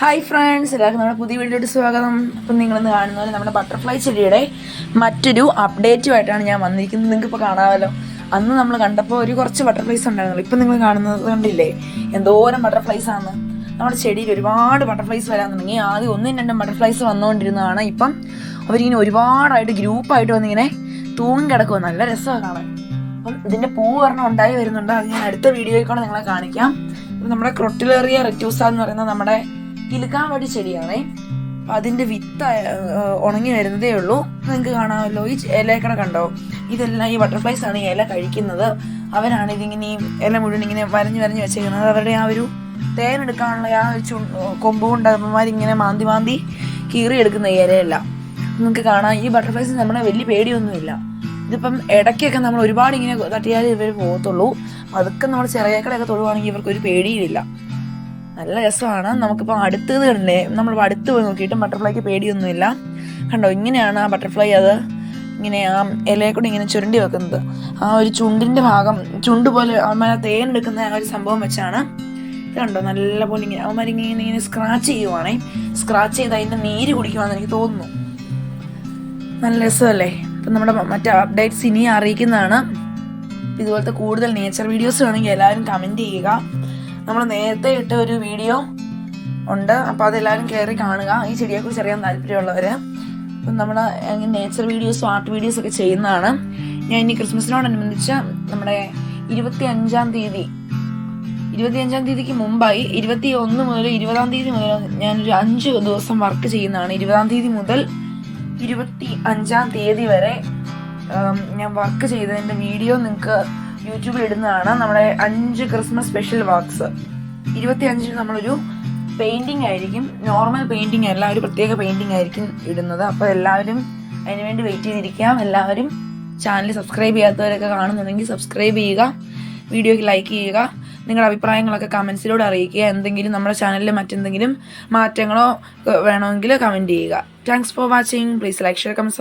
Hi friends എല്ലാവർക്കും നമ്മുടെ പുതിയ വീഡിയോയുടെ സ്വാഗതം. അപ്പം നിങ്ങളിന്ന് കാണുന്ന പോലെ നമ്മുടെ ബട്ടർഫ്ലൈ ചെടിയുടെ മറ്റൊരു അപ്ഡേറ്റുമായിട്ടാണ് ഞാൻ വന്നിരിക്കുന്നത്. നിങ്ങൾക്ക് ഇപ്പോൾ കാണാമല്ലോ. അന്ന് നമ്മൾ കണ്ടപ്പോൾ ഒരു കുറച്ച് ബട്ടർഫ്ലൈസ് ഉണ്ടായിരുന്നുള്ളൂ. ഇപ്പം നിങ്ങൾ കാണുന്നത് കണ്ടില്ലേ? എന്തോരം ബട്ടർഫ്ലൈസ് ആണ്. നമ്മുടെ ചെടിയിൽ ഒരുപാട് ബട്ടർഫ്ലൈസ് വരാൻ തുടങ്ങി. ആദ്യം ഒന്നും രണ്ടും ബട്ടർഫ്ലൈസ് വന്നുകൊണ്ടിരുന്നതാണ്. ഇപ്പം അവരിങ്ങനെ ഒരുപാടായിട്ട് ഗ്രൂപ്പായിട്ട് വന്നിങ്ങനെ തൂങ്ങി കിടക്കുക നല്ല രസമാണ് കാണാൻ. അപ്പം ഇതിന്റെ പൂ ഒരെണ്ണം ഉണ്ടായി വരുന്നുണ്ട്. അത് ഞാൻ അടുത്ത വീഡിയോയിൽ കൂടെ നിങ്ങളെ കാണിക്കാം. നമ്മുടെ ക്രൊട്ടിലേറിയ റെറ്റ്യൂസ എന്ന് പറയുന്ന നമ്മുടെ കിലുക്കാവടി ചെടിയാണേ. അപ്പൊ അതിന്റെ വിത്ത് ഉണങ്ങി വരുന്നതേ ഉള്ളൂ. നിങ്ങൾക്ക് കാണാമല്ലോ. ഈ ഇലയൊക്കെ കണ്ടോ? ഇതെല്ലാം ഈ ബട്ടർഫ്ലൈസ് ആണ് ഈ ഇല കഴിക്കുന്നത്. അവരാണ് ഇതിങ്ങനെ ഈ ഇല മുഴുവൻ ഇങ്ങനെ വരഞ്ഞു വരഞ്ഞു വെച്ചേക്കുന്നത്. അവരുടെ ആ ഒരു തേനെടുക്കാനുള്ള ആ ഒരു ചു കൊമ്പ് കൊണ്ട് അമ്മമാരിങ്ങനെ മാന്തി മാന്തി കീറിയെടുക്കുന്ന ഈ ഇലയല്ല. നിങ്ങൾക്ക് കാണാം. ഈ ബട്ടർഫ്ലൈസ് നമ്മളെ വലിയ പേടിയൊന്നുമില്ല. ഇതിപ്പം ഇടയ്ക്കൊക്കെ നമ്മൾ ഒരുപാട് ഇങ്ങനെ തട്ടിയാലേ ഇവർ പോകത്തുള്ളൂ. അതൊക്കെ നമ്മൾ ചെറിയക്കടയൊക്കെ തൊടുവാണെങ്കിൽ ഇവർക്ക് ഒരു പേടിയില്ല നല്ല രസമാണ്. നമുക്കിപ്പോൾ അടുത്തത് കണ്ടേ നമ്മൾ അടുത്ത് പോയി നോക്കിയിട്ടും ബട്ടർഫ്ലൈക്ക് പേടിയൊന്നുമില്ല. കണ്ടോ? ഇങ്ങനെയാണ് ആ ബട്ടർഫ്ലൈ അത് ഇങ്ങനെ ആ ഇലയെ കൂടി ഇങ്ങനെ ചുരുണ്ടി വെക്കുന്നത്. ആ ഒരു ചുണ്ടിന്റെ ഭാഗം ചുണ്ട് പോലെ അവന്മാർ തേൻ എടുക്കുന്ന ആ ഒരു സംഭവം വെച്ചാണ്. കണ്ടോ? നല്ല പോലെ ഇങ്ങനെ അവന്മാരിങ്ങനെ ഇങ്ങനെ സ്ക്രാച്ച് ചെയ്യുവാണേ. സ്ക്രാച്ച് ചെയ്ത് അതിന്റെ നീര് കുടിക്കുവാന്ന് എനിക്ക് തോന്നുന്നു. നല്ല രസമല്ലേ? അപ്പം നമ്മുടെ മറ്റേ അപ്ഡേറ്റ്സ് ഇനി അറിയിക്കുന്നതാണ്. ഇതുപോലത്തെ കൂടുതൽ നേച്ചർ വീഡിയോസ് വേണമെങ്കിൽ എല്ലാവരും കമന്റ് ചെയ്യുക. നമ്മൾ നേരത്തെ ഇട്ട ഒരു വീഡിയോ ഉണ്ട്. അപ്പോൾ അതെല്ലാവരും കയറി കാണുക. ഈ ചെടിയെക്കുറിച്ച് അറിയാൻ താല്പര്യമുള്ളവർ അപ്പം നമ്മൾ നേച്ചർ വീഡിയോസും ആർട്ട് വീഡിയോസും ഒക്കെ ചെയ്യുന്നതാണ്. ഞാൻ ഇനി ക്രിസ്മസിനോടനുബന്ധിച്ച് നമ്മുടെ ഇരുപത്തി അഞ്ചാം തീയതി ഇരുപത്തി അഞ്ചാം തീയതിക്ക് മുമ്പായി ഇരുപത്തി ഒന്ന് മുതൽ ഇരുപതാം തീയതി മുതൽ ഞാനൊരു അഞ്ച് ദിവസം വർക്ക് ചെയ്യുന്നതാണ്. ഇരുപതാം തീയതി മുതൽ ഇരുപത്തി അഞ്ചാം തീയതി വരെ ഞാൻ വർക്ക് ചെയ്തതിന്റെ വീഡിയോ നിങ്ങൾക്ക് യൂട്യൂബിൽ ഇടുന്നതാണ്. നമ്മുടെ അഞ്ച് ക്രിസ്മസ് സ്പെഷ്യൽ വർക്ക്സ് ഇരുപത്തി അഞ്ചിന് നമ്മളൊരു പെയിന്റിങ് ആയിരിക്കും. നോർമൽ പെയിന്റിങ് അല്ല ഒരു പ്രത്യേക പെയിന്റിങ് ആയിരിക്കും ഇടുന്നത്. അപ്പോൾ എല്ലാവരും അതിനുവേണ്ടി വെയിറ്റ് ചെയ്തിരിക്കാം. എല്ലാവരും ചാനൽ സബ്സ്ക്രൈബ് ചെയ്യാത്തവരൊക്കെ കാണുന്നുണ്ടെങ്കിൽ സബ്സ്ക്രൈബ് ചെയ്യുക. വീഡിയോയ്ക്ക് ലൈക്ക് ചെയ്യുക നിങ്ങളുടെ അഭിപ്രായങ്ങളൊക്കെ കമൻസിലൂടെ അറിയിക്കുക എന്തെങ്കിലും നമ്മുടെ ചാനലിൽ മറ്റെന്തെങ്കിലും മാറ്റങ്ങളോ വേണമെങ്കിൽ കമന്റ് ചെയ്യുക. Thanks for watching please like share comment